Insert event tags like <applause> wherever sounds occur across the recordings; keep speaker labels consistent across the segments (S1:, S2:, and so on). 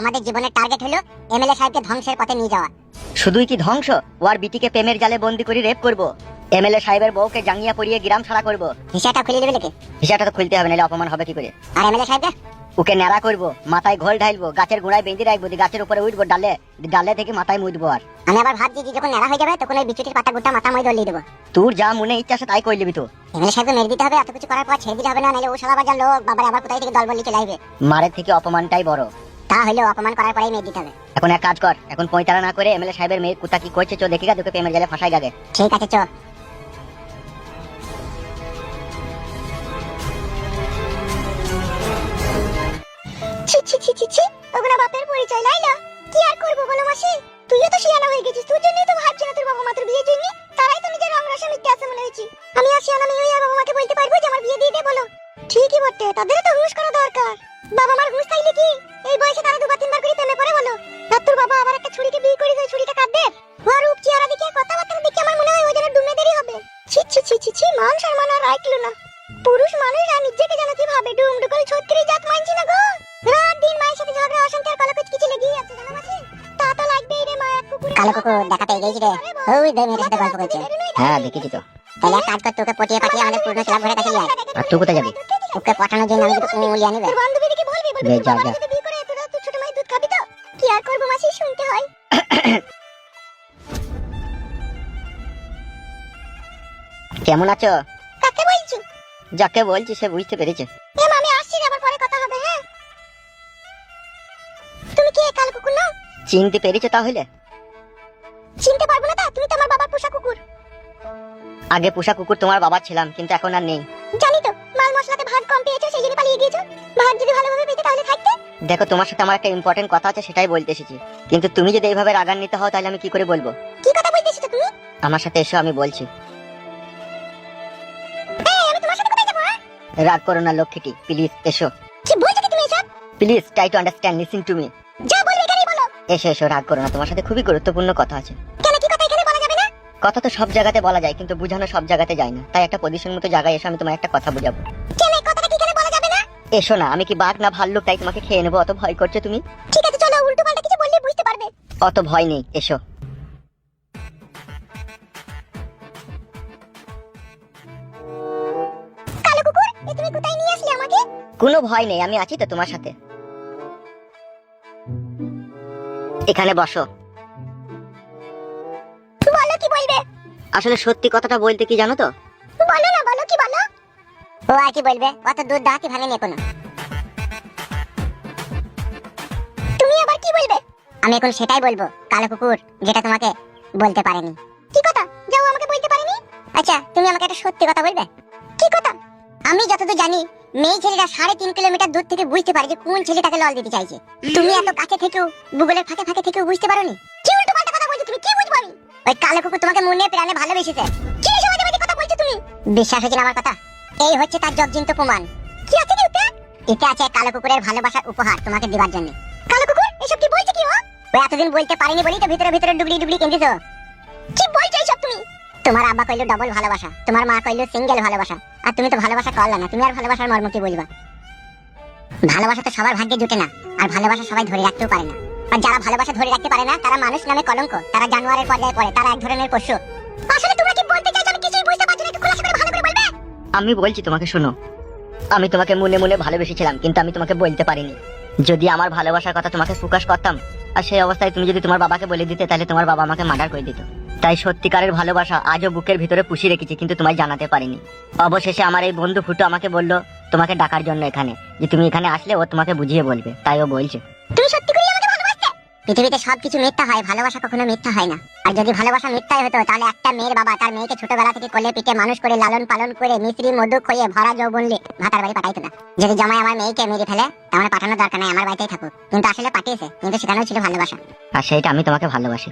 S1: আমাদের জীবনের টার্গেট হলো এমএলএ সাহেবকে ধ্বংসের পথে নিয়ে যাওয়া।
S2: শুধুই কি ধ্বংস? ওর বিটিকে প্রেমের জালে বন্দি করে রেপ করব। এমএলএ সাহেবের বউকে জাঙ্গিয়া পরিয়ে গ্রাম ছাড়া করব।
S1: হিসাবটা খুলে দেবে নাকি?
S2: হিসাবটা তো খুলতে হবে নাহলে অপমান হবে কি করে?
S1: আর এমএলএ সাহেবকে?
S2: ওকে ন্যাড়া করব মাথায় ঘোল ঢাইলবো গাছের গোড়ায় বেঁধে রাখব গাছের উপরে উঠবো ডালে ডালে থেকে মাথায় মুদবো আর।
S1: আমি আবার ভাবছি যে যখন নেড়া হয়ে যাবে তখন ওই বিচুটির পাতা গোটা মাথা মই দলিয়ে দেবো।
S2: তোর যা মনে ইচ্ছা আছে তাই কই লিবি তো
S1: এমএলএ সাহেবকে মেরে দিতে হবে এত কিছু করার পর ছেড়ে দিতে হবে না নাহলে ও সাদা বাজার লোক বাবার আবার কোথায় থেকে দল বলি চলে আসবে?
S2: মারের থেকে অপমানটাই বড়।
S1: তা হলেও অপমান করার পরেই মেরে দিতে হবে।
S2: এখন এক কাজ কর এখন পঁয়তারা না করে এমএলএ সাহেবের মেয়ে কুতা কি করছে চো দেখি গা তোকে প্রেমের জালে ফাঁসাই গাগে
S1: ঠিক আছে চো। ছি ছি ছি ছি ছি ওগুলা বাপের পরিচয় লাইলা। কি আর করব বলো মাসি? তুইও তো শিয়ানা হয়ে গেছিস তোর জন্যই তো ভাবছি না তোর বাবা মা তোর বিয়ের জন্য তারাই তো নিজের রং রসা মিথ্যে আছে মনে হয়েছি। আমি আর শিয়ানা মেয়ে আর বাবা মাকে বলতে পারব যে আমার বিয়ে দিয়ে দে বলো। ঠিকই বটে তাদেরও তো হুঁশ করা দরকার। বাবা মার হুঁশ তাইলে কি? এই বয়সে তারা দুবার তিনবার করে প্রেমে পড়ে বলো। তোর বাবা আবার একটা ছুরিকে বিয়ে করে ওই ছুরিটা কাঁদবে। ওর রূপ চেহারা দেখে কথাবার্তা দেখে আমার মনে হয় ওই যেন ডুমে দেরি হবে। ছি ছি ছি ছি ছি মান সম্মান আর রাখল না। পুরুষ মানুষরা নিজেকে যেন কি ভাবে? ডুম ডুকল ছত্রি জাত মানছি না গো। রাত দিন মায়ের সাথে ঝগড়া অশান্তি আর কলকচ কিছু লেগেই আছে জানো মাসি? তা তো লাগবেই রে মা এক কুকুর কালো কুকুর দেখা পেয়ে গেছি রে ওই দে মেয়ের সাথে গল্প করছে।
S2: হ্যাঁ দেখেছি তো।
S1: তাহলে এক কাজ কর তোকে পটিয়ে পাঠিয়ে আমাদের পুরনো ক্লাব ঘরে কাছে নিয়ে আয়।
S2: আর তুই কোথায় যাবি?
S1: ওকে পাঠানোর জন্য আমি কিন্তু উলিয়ে আনিবে তোর বান্ধবীকে বলবি বলবি তোর
S2: যা, যা।
S1: বিয়ে করে তোরা তুই ছোট মায়ের দুধ খাবি তো? কি আর করব মাসি শুনতে হয়।
S2: কেমন আছো?
S1: কাকে বলছো?
S2: যাকে বলছি সে বুঝতে পেরেছে।
S1: এম আমি আসছি আবার পরে কথা হবে হ্যাঁ? তুমি কে কাল কুকুর না
S2: চিনতে পেরেছ তাহলে?
S1: চিনতে পারব না তা? তুমি তো আমার বাবার পোষা কুকুর।
S2: আগে পোষা কুকুর তোমার বাবার ছিলাম কিন্তু এখন আর নেই।
S1: কম পেয়েছ সেই জন্য পালিয়ে গিয়েছো? ভাত যদি ভালোভাবে পেতে তাহলে থাকতে?
S2: দেখো তোমার সাথে আমার একটা ইম্পর্টেন্ট কথা আছে সেটাই বলতে এসেছি। কিন্তু তুমি যদি এইভাবে রাগান নিতে হও তাহলে আমি কি করে বলব?
S1: কি কথা বলতে এসেছ তুমি?
S2: আমার সাথে এসো আমি বলছি।
S1: এই আমি তোমার সাথে কোথায় যাব হ্যাঁ?
S2: রাগ করো না লক্ষ্মীটি প্লিজ এসো।
S1: কি বলছো তুমি এসব?
S2: Please try to understand listen to me
S1: যা বলবে এখানেই বলো।
S2: এসো এসো রাগ করো না তোমার সাথে খুবই গুরুত্বপূর্ণ কথা আছে।
S1: কেন কি কথা এখানে বলা যাবে না?
S2: কথা তো সব জায়গাতে বলা যায় কিন্তু বোঝানো সব জায়গাতে যায় না। তাই একটা পজিশন মতো জায়গায় এসে আমি তোমার একটা কথা বুঝাবো।
S1: কেন
S2: এসো না আমি কি বাঘ না ভাল্লুক তাই তোমাকে খেয়ে নেব অত ভয় করছ তুমি?
S1: ঠিক আছে চলো উল্টো পাল্টা কিছু বললে বুঝতে পারবে।
S2: অত ভয় নেই এসো।
S1: কালো কুকুর এ তুমি কোথায় নিয়ে আসলে আমাকে?
S2: কোনো ভয় নেই আমি আছি তো তোমার সাথে। এখানে বসো।
S1: বলো কি বলবে?
S2: আসলে সত্যি কথাটা বলতে কি জানো তো?
S1: আর কি বলবে? অত দুধ দাঁতই ভাঙেনি এখনও? তুমি আবার কি বলবে? আমি এখন সেটাই বলব কালো কুকুর যেটা তোমাকে বলতে পারেনি। কি কথা? যাও আমাকে বলতে পারেনি? আচ্ছা তুমি আমাকে একটা সত্যি কথা বলবে? কি কথা? আমি যতদূর জানি মেয়ে ছেলেরা সাড়ে তিন কিলোমিটার দূর থেকে বুঝতে পারে যে কোন ছেলেটাকে লল দিতে চাইছে। তুমি এত কাছে থেকেও গুগলের ফাঁকে ফাঁকে থেকেও বুঝতে পারোনি? কি উল্টো পাল্টা কথা বলছো তুমি? কি বুঝব আমি? ওই কালো কুকুর তোমাকে মনে প্রাণে ভালোবেসেছে। কি সমাজে বাজে কথা বলছো তুমি? বিশ্বাস হচ্ছে আমার কথা? এই হচ্ছে তার জগজিন্ত প্রমাণ। কি আছে উত্তর এতে আছে কালো কুকুরের ভালোবাসার উপহার তোমাকে দেওয়ার জন্য। কালো কুকুর, এসব কি বলছে কি ও? ও এতদিন বলতে পারিনি বলি তো ভিতরে ভিতরে ডুবলি ডুবলি কেঁদেছো। কি বলছো এইসব তুমি? তোমার আব্বা কইলো ডবল ভালোবাসা, তোমার মা কইলো সিঙ্গেল ভালোবাসা, আর তুমি তো ভালোবাসা করলে না, তুমি আর ভালোবাসার মর্ম কি বলবা? ভালোবাসা তো সবার ভাগ্যে জুটে না, আর ভালোবাসা সবাই ধরে রাখতেও পারে না। আর যারা ভালোবাসা ধরে রাখতে পারে না, তারা মানুষ নামে কলঙ্ক, তারা জানোয়ারের পর্যায়ে পড়ে, তারা এক ধরনের পশু। আসলে আমি
S2: বলছি তোমাকে, শোনো। আমি তোমাকে মনে মনে ভালোবেসেছিলাম, কিন্তু আমি তোমাকে বলতে পারিনি। যদি আমার ভালোবাসার কথা তোমাকে প্রকাশ করতাম, আর সেই অবস্থায় তুমি যদি তোমার বাবাকে বলে দিতে, তাহলে তোমার বাবা আমাকে মার্ডার করে দিত। তাই সত্যিকারের ভালোবাসা আজও বুকের ভিতরে পুষিয়ে রেখেছি, কিন্তু তোমায় জানাতে পারিনি। অবশেষে আমার এই বন্ধু ফুটো আমাকে বলল, তোমাকে ডাকার জন্য এখানে। যে তুমি এখানে আসলে ও তোমাকে বুঝিয়ে বলবে, তাই ও বলছে।
S1: তুমি সত্যি পৃথিবীতে সবকিছু মিথ্যা হয় ভালোবাসা কখনো মিথ্যা হয় না। আর যদি ভালোবাসা মিথ্যাই হতো তাহলে একটা মেয়ের বাবা তার মেয়েকে ছোটবেলা থেকে কোলে পিঠে মানুষ করে লালন পালন করে মিশ্রি মধু খইয়ে ভরা যৌবনলে ভাতার বাড়ি পাঠাইতো না। যদি জমায় আমার মেয়েকে মেরে ফেলে তাহলে পাঠানোর দরকার নাই আমার বাড়িতেই থাকুক। কিন্তু আসলে পাঠিয়েছে কিন্তু সেখানেও ছিল ভালোবাসা।
S2: আর সেইটা আমি তোমাকে ভালোবাসি।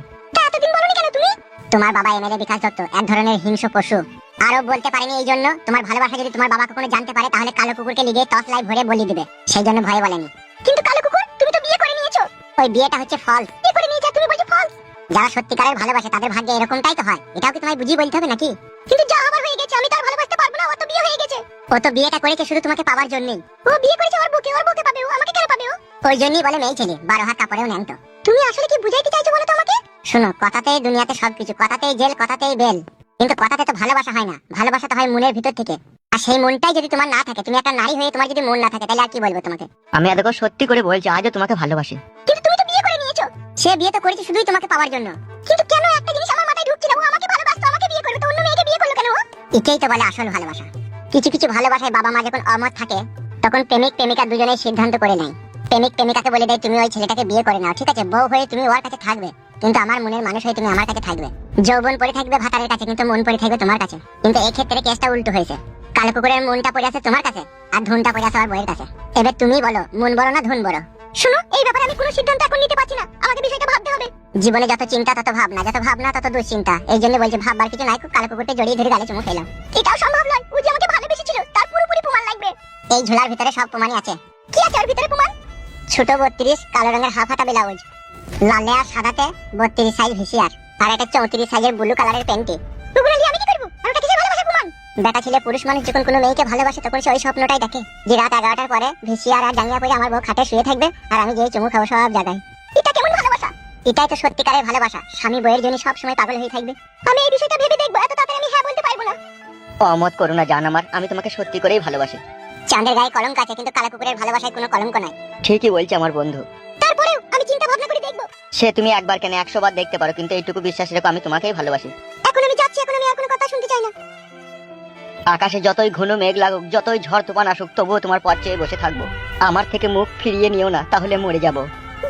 S1: তোমার বাবা এমএলএ বিকাশ দত্ত এক ধরনের হিংস্র পশু। আরও বলতে পারিনি এই জন্য তোমার ভালোবাসা যদি তোমার বাবা কখনো জানতে পারে তাহলে কালো কুকুরকে লিগে টস লাই ভরে বলি দিবে। সেই জন্য ভয় বলেনি। কিন্তু কালো কুকুর ওই বিয়েটা হচ্ছে ফলস বিয়ে করে নিয়েছো তুমি বলছো ফলস যারা সত্যিকারের ভালোবাসে তাদের ভাগ্যে এরকমটাই তো হয়। এটাও কি তোমায় বুঝিয়ে বলতে হবে নাকি? কিন্তু যা হবার হয়ে গেছে আমি তো আর ভালোবাসতে পারব না ও তো বিয়ে হয়ে গেছে। ও তো বিয়েটা করেছে শুধু তোমাকে পাওয়ার জন্যই। ও বিয়ে করেছে ওর বুকে ওর বুকে পাবে ও আমাকে কেন পাবে ও? ওই জন্যই বলে মেয়ে ছেলে বারো হাত কাপড়েও নেন তো তুমি আসলে কি বুঝাইতে চাইছো বলো তো আমাকে? শোনো কথাতেই দুনিয়াতে সবকিছু কথাতেই জেল কথাতেই বেল। কিন্তু কথাতে তো ভালোবাসা হয় না ভালোবাসা তো হয় মনের ভিতর থেকে। আর সেই মনটাই যদি তোমার না থাকে তুমি একটা নারী হয়ে তোমার যদি মন না থাকে তাহলে আর কি বলব তোমাকে?
S2: আমি এতক্ষণ সত্যি করে বলছি আজও তোমাকে ভালোবাসি।
S1: কিন্তু সে বিয়ে তো করেছে শুধুই তোমাকে পাওয়ার জন্য। কিন্তু কেন একটা জিনিস আমার মাথায় ঢুকছে না? ও আমাকে ভালোবাসতো, আমাকে বিয়ে করবে, তো অন্য মেয়েকে বিয়ে করল কেন? এটাই তো বলে আসল ভালোবাসা। কিছু কিছু ভালোবাসায় বাবা মা যখন অমত থাকে, তখন প্রেমিক, প্রেমিকা দুজনেই সিদ্ধান্ত করে নেয়। প্রেমিক, প্রেমিকাকে বলে দেয়, তুমি ওই ছেলেটাকে বিয়ে করে নাও, ঠিক আছে? বউ হয়ে তুমি ওর কাছে থাকবে, কিন্তু আমার মনের মানুষ হয়ে তুমি আমার কাছে থাকবে। যৌবন পড়ে থাকবে ভাতারের কাছে, কিন্তু মন পড়ে থাকবে তোমার কাছে। কিন্তু এই ক্ষেত্রে কেসটা উল্টো হয়েছে। কালো কুকুরের মনটা পড়ে আছে তোমার কাছে, আর ধনটা পড়ে আছে আমার বইয়ের কাছে। এবার তুমি বলো, মন বড় না ধন বড়? শুনো এই ব্যাপারে আমি কোনো সিদ্ধান্ত এখন নিতে পারছি না। আমাকে বিষয়টা ভাবতে হবে। জীবনে যত চিন্তা তত ভাবনা। যত ভাবনা তত দুশ্চিন্তা। এই জন্য বলছি ভাববার কিছু নাই খুব কালো কুকুরকে জড়িয়ে ধরে গালে চুমু খেলাম। এটাও সম্ভব নয়। ও যে আমাকে ভালোবেসেছিল তার পুরোপুরি প্রমাণ লাগবে। এই ঝোলার ভিতরে সব প্রমাণই আছে। কি আছে ওর ভিতরে প্রমাণ? ছোট বত্রিশ কালো রঙের হাফ হাতা ব্লাউজ। লালে আর সাদাতে বত্রিশ সাইজ ভিসিয়ার আর একটা চৌত্রিশ সাইজের ব্লু কালারের প্যান্টি। বেটা ছেলে পুরুষ মানুষ যখন কোনো মেয়েকে ভালোবাসে তখন সে ওই স্বপ্নটাই দেখে। যে রাত এগারোটার পরে ভিসিয়ার আর জাঙ্গিয়া পরে আমার বউ খাটে শুয়ে থাকবে আর আমি যেই চুমু খাব সব জায়গায় এটা কেমন ভালোবাসা? এটাই তো সত্যিকারের ভালোবাসা। স্বামী বইয়ের জন্য সব সময় পাগল হয়ে থাকবে। আমি এই বিষয়টা ভেবে দেখব এত তাড়াতাড়ি আমি হ্যাঁ বলতে পারব না।
S2: অমত করো না জান আমার। আমি তোমাকে সত্যি করেই ভালোবাসি।
S1: চাঁদের গায়ে কলঙ্ক আছে কিন্তু কালা কুকুরের ভালোবাসায় কোনো কলঙ্ক নাই।
S2: ঠিকই বলছে আমার বন্ধু।
S1: তারপরেও আমি চিন্তা ভাবনা করে দেখব।
S2: সে তুমি একবার কেন একশো বার দেখতে পারো কিন্তু এইটুকু বিশ্বাস রেখো আমি তোমাকেই ভালোবাসি। আকাশে যতই ঘন মেঘ লাগুক যতই ঝড় তুফান আসুক তবুও তোমার পথ চেয়ে বসে থাকব। আমার থেকে মুখ ফিরিয়ে নিও না তাহলে মরে যাব।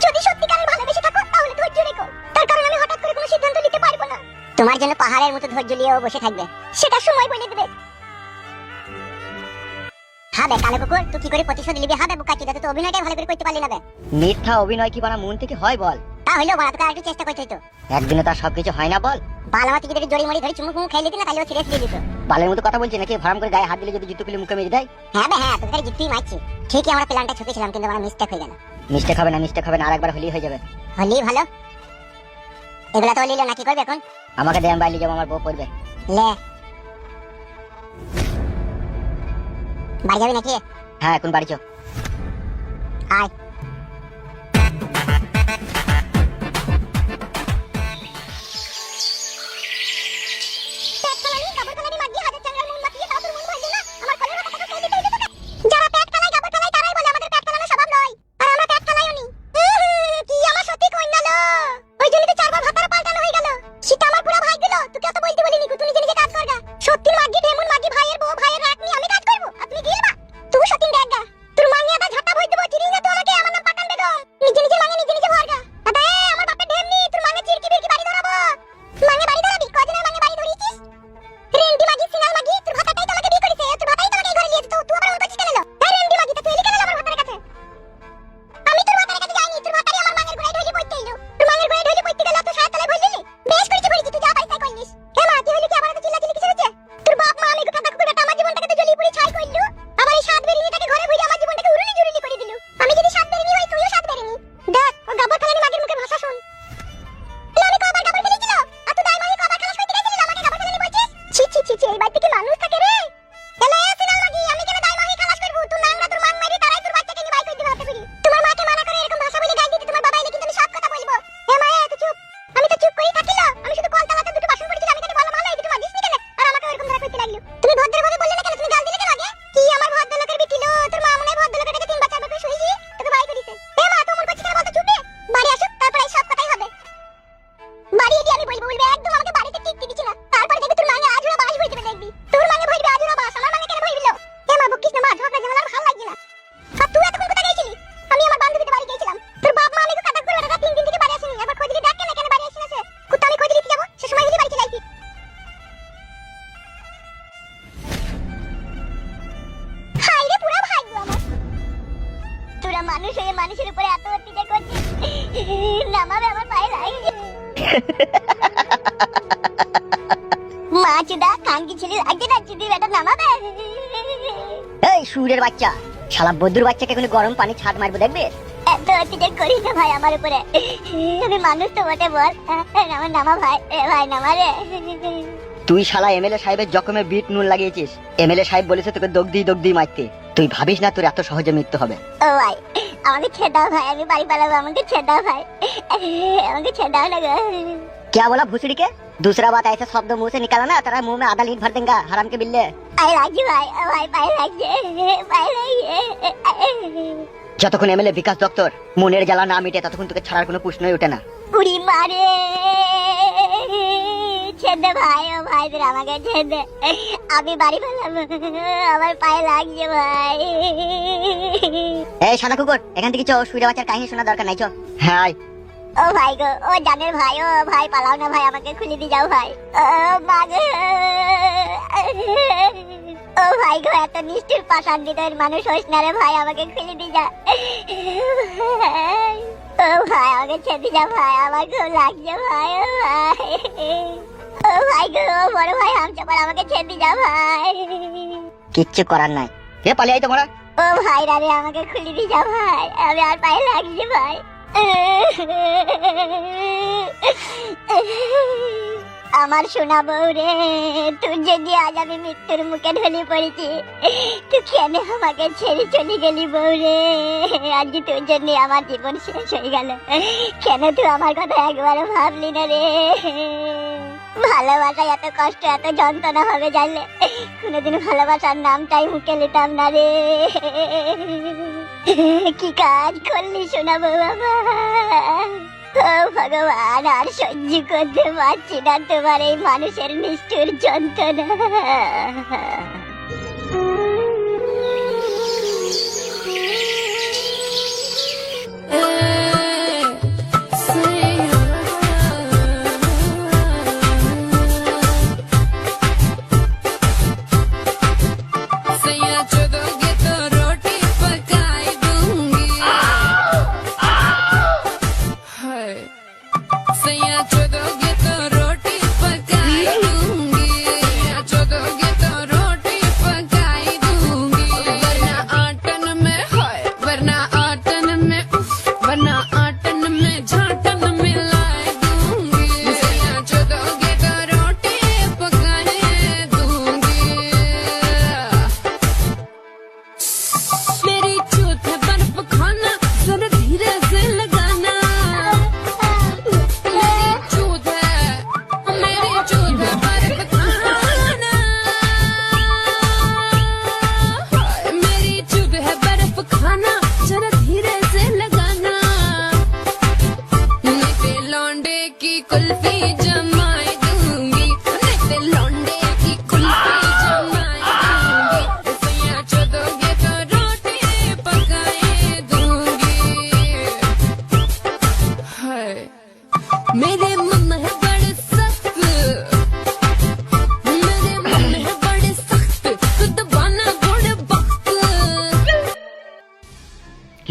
S1: যদি সত্যিকারের ভালোবেসে থাকো তাহলে ধৈর্য রেখো। তার কারণ আমি হঠাৎ করে কোনো সিদ্ধান্ত নিতে পারব না। তোমার জন্য পাহাড়ের মতো ধৈর্য নিয়েও বসে থাকবে। সেটা সময় বলে দেবে। হবে কালো কুকুর তুই কি করে প্রতিশোধ নিবি? হবে বুকা চিদা তুই তো অভিনয়টাই ভালো করে করতে পারলি না বে।
S2: মিথ্যা অভিনয় কি বানা মন থেকে হয় বল?
S1: তাহলেও বড় তোকে একটু চেষ্টা করতে হইতো।
S2: একদিনে তার সবকিছু হয় না বল।
S1: বালামাতি যদি জড়ি মড়ি ধরে চুমু ফুমু খেয়ে দিতি না সিরিয়াস দিয়ে দিত।
S2: বালের মতো কথা বলছি নাকি? ভাড়াম করে গায়ে হাত দিলে যদি জুতো মুখে মেরে দেয়?
S1: হ্যাঁ বে হ্যাঁ তোকে মারছি। ঠিকই আমরা প্ল্যানটা ছুপেছিলাম কিন্তু আমার মিস্টেক হয়ে গেল।
S2: মিস্টেক হবে না মিস্টেক হবে না আরেকবার হলেই হয়ে যাবে।
S1: হলি ভালো। এগুলা তো লিলো না কি করবে এখন?
S2: আমাকে যাব আমার বউ পড়বে।
S1: লে। বাড়ি যাবি নাকি?
S2: হ্যাঁ এখন বাড়ি চো
S1: আয়। <laughs> মা চুদা খাঙ্কি ছেলে আগে বেটা নামাবে।
S2: এই সুরের বাচ্চা শালা বদ্দুর বাচ্চাকে কোনো গরম পানি ছাদ মারবো দেখবে?
S1: এত অত্যাচার করিস না ভাই আমার উপরে। আমি মানুষ তো বটে বল। আমার নামা ভাই এ ভাই নামা রে।
S2: তুই শালা এমএলএ সাহেবের জখমে বিট নুন লাগিয়েছিস। এমএলএ সাহেব বলেছে তোকে দগদি দগদি মারতে। তুই ভাবিস না তোর এত সহজে মৃত্যু হবে।
S1: ও ভাই
S3: আমাকে ছেড়ে দাও ভাই আমি বাড়ি পালাবো আমাকে ছেড়ে দাও ভাই আমাকে ছেড়ে দাও না गो
S2: क्या बोला भूसड़ी के दूसरा बात ऐसा शब्द मुंह से निकाला ना तेरा मुंह में आधा लीट भर देंगे हराम के बिल्ले
S3: পায়ে লাগছে ভাই ও ভাই পায়ে লাগছে পায়ে লাগছে
S2: যতক্ষণ এমএলএ বিকাশ দপ্তর মনের জ্বালা না মিটে ততক্ষণ তোকে ছাড়ার কোনো প্রশ্নই ওঠে না
S3: উড়ি মারে ছেড়ে দে ভাই ও ভাই তোর আমাকে ছেড়ে দে আমি বাড়ি পালাবো আমার পায়ে লাগছে ভাই।
S2: এই সাদা কুকুর এখান থেকে চো সুইরা বাচ্চার কাহিনী শোনা দরকার নাই চো হ্যাঁ
S3: ও ভাই গো ও জানের ভাই ও ভাই পালাও না ভাই আমাকে খুলে দিয়ে যাও ভাই। ও মা ও ভাই গো এত নিষ্ঠুর পাষাণ হৃদয়ের মানুষ হোস না রে ভাই আমাকে খুলে দিয়ে যা। ও ভাই আমাকে ছেড়ে যা ভাই আমার খুব লাগছে ভাই ও ভাই। ও ভাই গো বড় ভাই হামচাপার আমাকে ছেড়ে যা ভাই।
S2: কিচ্ছু করার নাই। কে পালিয়ে আই তোমরা?
S3: ও ভাই রে আমাকে খুলে যা ভাই। আমি আর পায়ে লাগছি ভাই। আমার সোনা বউ রে। তুই যদি আজ আমি মৃত্যুর মুখে ঢলে পড়েছি, তুই কেন আমাকে ছেড়ে চলে গেলি বউ রে? আজ তোর জন্য আমার জীবন শেষ হয়ে গেল, কেন তুই আমার কথা একবারও ভাবলি না রে? ভালোবাসা এত কষ্ট, এত যন্ত্রণা হবে জানলে, কোনোদিন ভালোবাসার নামটাই মুখে নিতাম না রে। কি কাজ করলি শোনাবো বাবা? ও ভগবান আর সহ্য করতে পারছি না তোমার এই মানুষের নিষ্ঠুর যন্ত্রণা।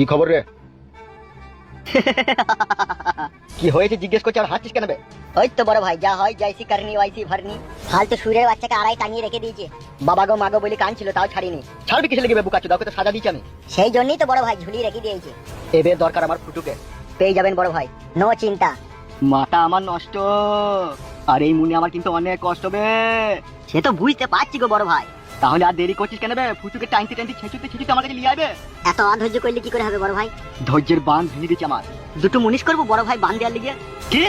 S4: কি খবর রে? কি হয়েছে জিজ্ঞেস করছে আর হাসছিস কেন বে?
S2: ওই তো বড় ভাই যা হয় যাইসি করনি ওয়াইসি ভরনি। ফালতু সুরের বাচ্চাকে আড়াই টাঙিয়ে রেখে দিয়েছে। বাবা গো মাগো বলে কান ছিল তাও ছাড়িনি।
S4: ছাড়বি কিসে লেগে বুকাচ্ছ দাও তো সাজা দিচ্ছি আমি।
S2: সেই জন্যই তো বড় ভাই ঝুলিয়ে রেখে দিয়েছে।
S4: এবে দরকার আমার ফুটুকে।
S2: পেয়ে যাবেন বড় ভাই নো চিন্তা।
S4: মাথা আমার নষ্ট। আর এই মুনি আমার কিন্তু অনেক কষ্ট বে।
S2: সে তো বুঝতে পারছি গো বড় ভাই।
S4: তাহলে আর দেরি করছিস কেন বে? ফুচুকে টাইনতে টাইনতে ছেঁচুতে ছেঁচুতে আমার কাছে নিয়ে আসবে
S2: এত অধৈর্য করলে কি করে হবে বড় ভাই?
S4: ধৈর্যের বাঁধ ভেঙে দিচ্ছে আমার।
S2: দুটো মুনিশ করব বড় ভাই বান দেওয়ার লিগে।
S4: কি?